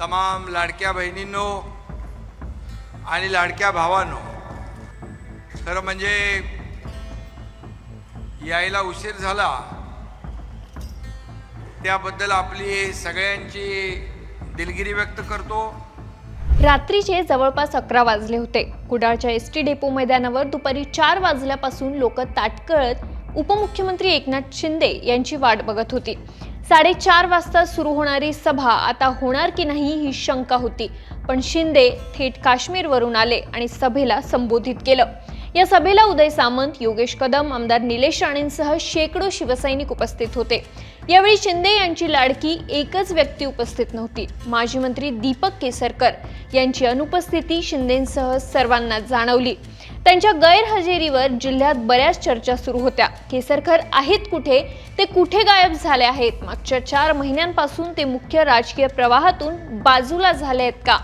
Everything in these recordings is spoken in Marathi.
तमाम लाडक्या बहिणींनो आणि लाडक्या भावांनो खरं म्हणजे यायला उशीर झाला. त्याबद्दल आपली सगळ्यांची दिलगिरी व्यक्त करतो. रात्रीचे जवळपास अकरा वाजले होते. कुडाळच्या एस टी डेपो मैदानावर दुपारी चार वाजल्यापासून लोक ताटकळत उपमुख्यमंत्री एकनाथ शिंदे यांची वाट बघत होती. साडेचार वाजता सुरू होणारी सभा आता होणार की नाही ही शंका होती. पण शिंदे थेट काश्मीरवरून आले आणि सभेला संबोधित केलं. या सभेला उदय सामंत योगेश कदम आमदार निलेश राणेंसह शेकडो शिवसैनिक उपस्थित होते. यावेळी शिंदे यांची लाडकी एकच व्यक्ती उपस्थित नव्हती. माजी मंत्री दीपक केसरकर यांची अनुपस्थिती शिंदेंसह सर्वांना जाणवली. त्यांच्या गैरहजेरीवर जिल्ह्यात बऱ्याच चर्चा सुरू होत्या. केसरकर आहेत कुठे? ते कुठे गायब झाले आहेत? मागच्या चार महिन्यांपासून ते मुख्य राजकीय प्रवाहातून बाजूला झाले आहेत का?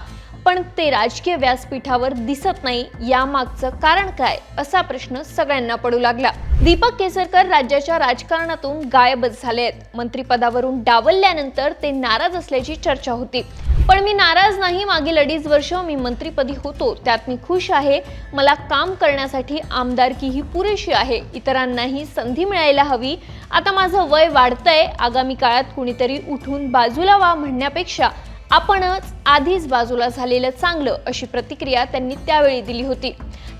पण ते राजकीय व्यासपीठावर दिसत नाही. यामागचं कारण काय? असा प्रश्न सगळ्यांना पडू लागला. दीपक केसरकर राज्याच्या राजकारणातून गायबच झाले आहेत. मंत्रिपदावरून डावलल्यानंतर ते नाराज असल्याची चर्चा होती. पण मी नाराज नाही. मागील अडीच वर्ष मी मंत्रिपदी होतो. त्यात मी खुश आहे. मला काम करण्यासाठी आमदारकी ही पुरेशी आहे. इतरांनाही संधी मिळायला हवी. आता माझं वय वाढतंय. आगामी काळात कुणीतरी उठून बाजूला व्हा म्हणण्यापेक्षा आपणच आधीच बाजूला झालेलं चांगलं अशी प्रतिक्रिया त्यांनी त्यावेळी दिली होती.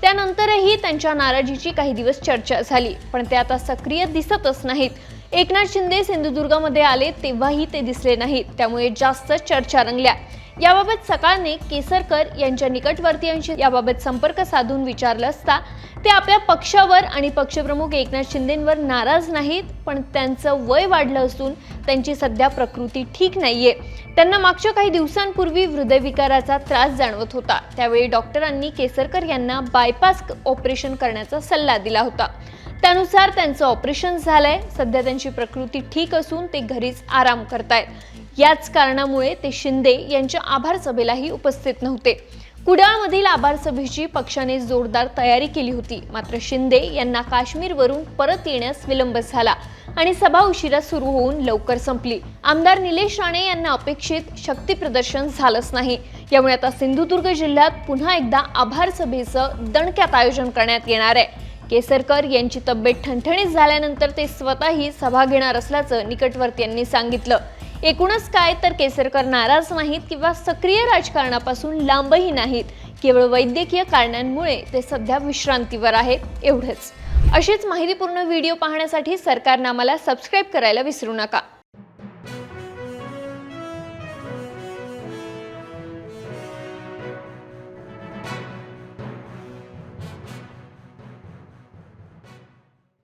त्यानंतरही त्यांच्या नाराजीची काही दिवस चर्चा झाली. पण ते आता सक्रिय दिसतच नाहीत. एकनाथ शिंदे सिंधुदुर्गामध्ये आले तेव्हाही ते दिसले नाहीत. त्यामुळे जास्त चर्चा रंगल्या. याबाबत सकाळने केसरकर यांच्या निकटवर्तीयांशी याबाबत संपर्क साधून विचारलं असता ते आपल्या पक्षावर आणि पक्षप्रमुख एकनाथ शिंदेंवर नाराज नाहीत पण त्यांचं वय वाढलं असून त्यांची सध्या प्रकृती ठीक नाहीये. त्यांना मागच्या काही दिवसांपूर्वी हृदयविकाराचा त्रास जाणवत होता. त्यावेळी डॉक्टरांनी केसरकर यांना बायपास ऑपरेशन करण्याचा सल्ला दिला होता. त्यानुसार त्यांचं ऑपरेशन झालंय. सध्या त्यांची प्रकृती ठीक असून ते घरीच आराम करतायत. याच कारणामुळे ते शिंदे यांच्या आभार सभेलाही उपस्थित नव्हते. कुडाळमधील आभार सभेची पक्षाने जोरदार तयारी केली होती. मात्र शिंदे यांना काश्मीरवरून परत येण्यास विलंब झाला आणि सभा उशिरा सुरू होऊन लवकर संपली. आमदार निलेश राणे यांना अपेक्षित शक्ती प्रदर्शन झालंच नाही. यामुळे आता सिंधुदुर्ग जिल्ह्यात पुन्हा एकदा आभार सभेचं दणक्यात आयोजन करण्यात येणार आहे. केसरकर यांची तब्येत ठणठणीत झाल्यानंतर ते स्वतःही सभा घेणार असल्याचं निकटवर्तीयांनी सांगितलं. एकूणच काय तर केसरकर नाराज नाहीत किंवा सक्रिय राजकारणापासून लांबही नाहीत. केवळ वैद्यकीय कारणांमुळे ते सध्या विश्रांतीवर आहेत एवढंच. अशीच माहितीपूर्ण व्हिडिओ पाहण्यासाठी सरकारनामाला सबस्क्राईब करायला विसरू नका.